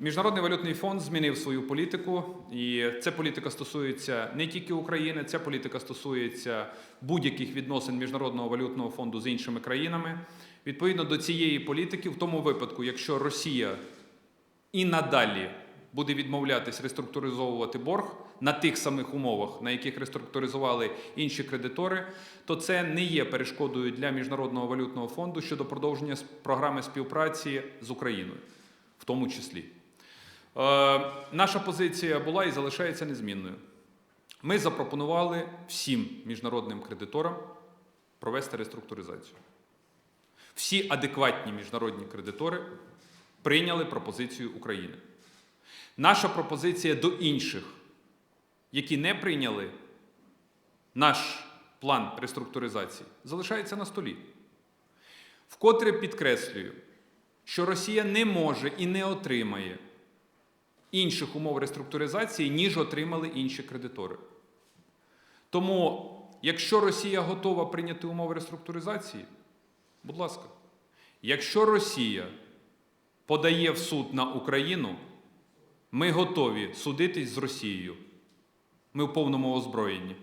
Міжнародний валютний фонд змінив свою політику, і ця політика стосується не тільки України, ця політика стосується будь-яких відносин Міжнародного валютного фонду з іншими країнами. Відповідно до цієї політики, в тому випадку, якщо Росія і надалі буде відмовлятись реструктуризовувати борг на тих самих умовах, на яких реструктуризували інші кредитори, то це не є перешкодою для Міжнародного валютного фонду щодо продовження програми співпраці з Україною, в тому числі. Е, наша позиція була і залишається незмінною. Ми запропонували всім міжнародним кредиторам провести реструктуризацію. Всі адекватні міжнародні кредитори прийняли пропозицію України. Наша пропозиція до інших, які не прийняли наш план реструктуризації, залишається на столі. Вкотре підкреслюю, що Росія не може і не отримає інших умов реструктуризації, ніж отримали інші кредитори. Тому, якщо Росія готова прийняти умови реструктуризації, будь ласка, якщо Росія подає в суд на Україну, ми готові судитись з Росією. Ми в повному озброєнні.